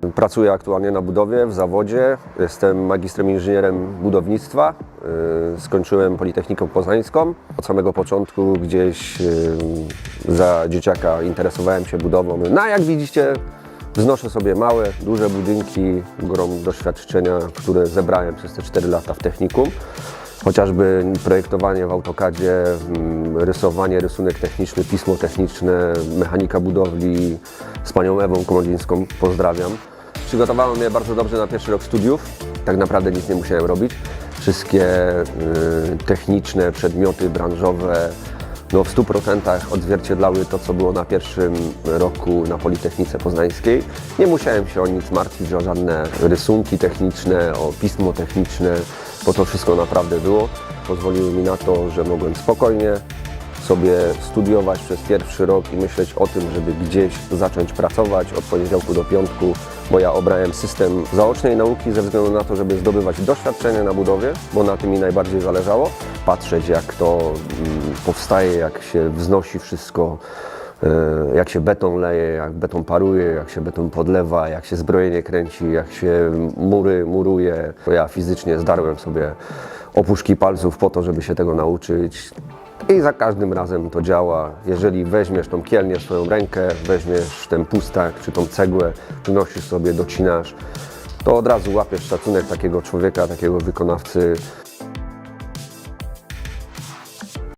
Pracuję aktualnie na budowie w zawodzie. Jestem magistrem inżynierem budownictwa. Yy, Skończyłem Politechnikę Poznańską. Od samego początku gdzieś yy, za dzieciaka interesowałem się budową. No jak widzicie, wznoszę sobie małe, duże budynki, grom doświadczenia, które zebrałem przez te 4 lata w technikum. Chociażby projektowanie w AutoCADzie, mm, rysowanie, rysunek techniczny, pismo techniczne, mechanika budowli z panią Ewą Komodzińską. Pozdrawiam. Przygotowało mnie bardzo dobrze na pierwszy rok studiów. Tak naprawdę nic nie musiałem robić. Wszystkie y, techniczne przedmioty branżowe no, w 100% odzwierciedlały to, co było na pierwszym roku na Politechnice Poznańskiej. Nie musiałem się o nic martwić, o żadne rysunki techniczne, o pismo techniczne, bo to wszystko naprawdę było. Pozwoliły mi na to, że mogłem spokojnie sobie studiować przez pierwszy rok i myśleć o tym, żeby gdzieś zacząć pracować od poniedziałku do piątku, bo ja obrałem system zaocznej nauki ze względu na to, żeby zdobywać doświadczenie na budowie, bo na tym mi najbardziej zależało. Patrzeć jak to mm, powstaje, jak się wznosi wszystko, jak się beton leje, jak beton paruje, jak się beton podlewa, jak się zbrojenie kręci, jak się mury muruje. Ja fizycznie zdarłem sobie opuszki palców po to, żeby się tego nauczyć. I za każdym razem to działa. Jeżeli weźmiesz tą kielnię w swoją rękę, weźmiesz ten pustak czy tą cegłę, przynosisz sobie, docinasz, to od razu łapiesz szacunek takiego człowieka, takiego wykonawcy.